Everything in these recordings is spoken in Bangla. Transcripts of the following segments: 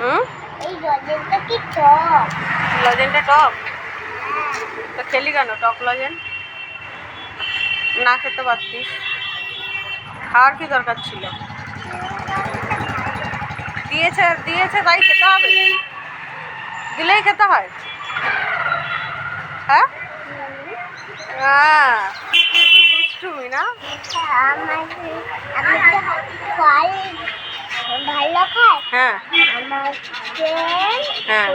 হুম? এই লজেনটা কি টক? লজেনটা টক? তো খেলি কেন? টক লজেন? না খেতে পারতিস। খাওয়ার কি দরকার ছিল? দিয়েছে দিয়েছে তাই খেতে হবে। দিলেই খেতে হয়। হ্যাঁ? হ্যাঁ। দুষ্টুমি না? ভালো হ্যাঁ। হ্যাঁ।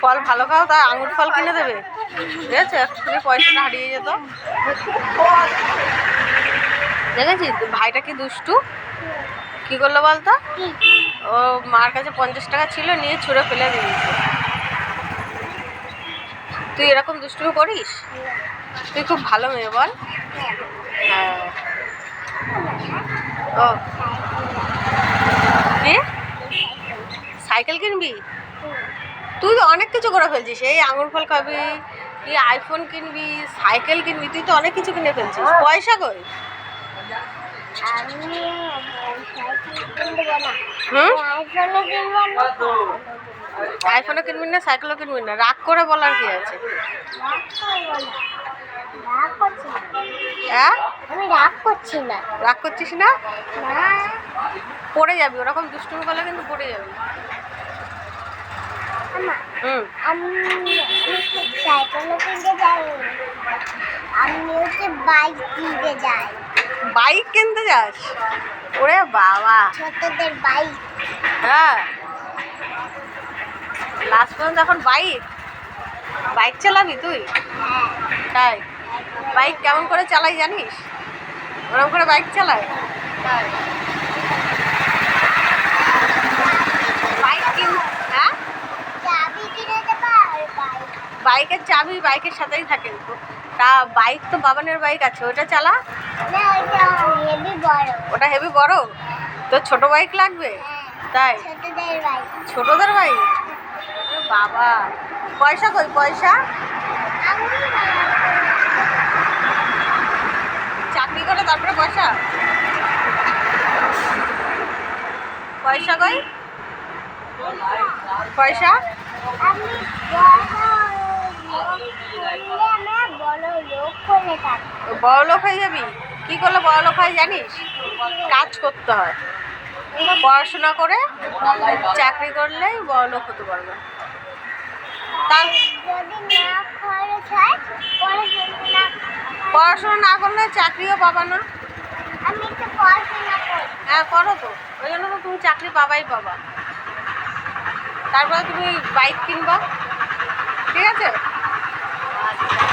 ফল। ভালো খাও তা আঙুর ফল কিনে দেবে। আছে এক্ষুনি পয়সাটা হারিয়ে যেত। দেখেছিস ভাইটা কি দুষ্টু? কি করল বলতো? ও মার কাছে পঞ্চাশ টাকা ছিল, নিয়ে ছুঁড়ে ফেলে দিয়েছে। তুই এরকম দুষ্টুমি করিস? তুই খুব ভালো মেয়ে, বল। হ্যাঁ। ও। সাইকেল কিনবি? তুই তো অনেক কিছু করে ফেলছিস এই আঙুর ফল খাবি তুই আইফোন কিনবি সাইকেল কিনবি তুই তো অনেক কিছু কিনে ফেলছিস। পয়সা কই? আইফোনও কিনবি না সাইকেলও কিনবি না? রাগ করে বলার কি আছে? হ্যাঁ আমি রাগ করছি না। রাগ করছিস না? পড়ে যাবি ওরকম দুষ্টুমি করলে কিন্তু পড়ে যাবি। আমি সাইকেলও কিনতে যাই আমি হচ্ছে বাইক কিনতে যাই। বাইক কিনতে যাস? ওরে বাবা। ছোটদের বাইক। হ্যাঁ। লাস্ট পর্যন্ত এখন বাইক? বাইক চালাবি তুই? হ্যাঁ। তাই? বাইক কেমন করে চালাই জানিস? ওরকম করে বাইক চালায়? হ্যাঁ? বাইকের চাবি বাইকের সাথেই থাকে। তো তা বাইক তো বাবানের বাইক আছে, ওটা চালা? ওটা হেভি বড়? তো ছোট বাইক লাগবে? তাই? ছোটদের বাইক? বাবা, পয়সা কই, পয়সা? তারপরে পয়সা? পয়সা কই? পয়সা? বড় লোক হয়ে যাবি? কি করলে বড় লোক হয় জানিস? কাজ করতে হয়। পড়াশোনা করে চাকরি করলেই বড় লোক হতে পারবে। তার পড়াশোনা না করলে চাকরিও পাবা না। আমি পড়াশোনা করি। হ্যাঁ করো তো। ওই জন্য তো তুমি চাকরি পাবাই পাবা। তারপরে তুমি বাইক কিনবা। ঠিক আছে? আচ্ছা।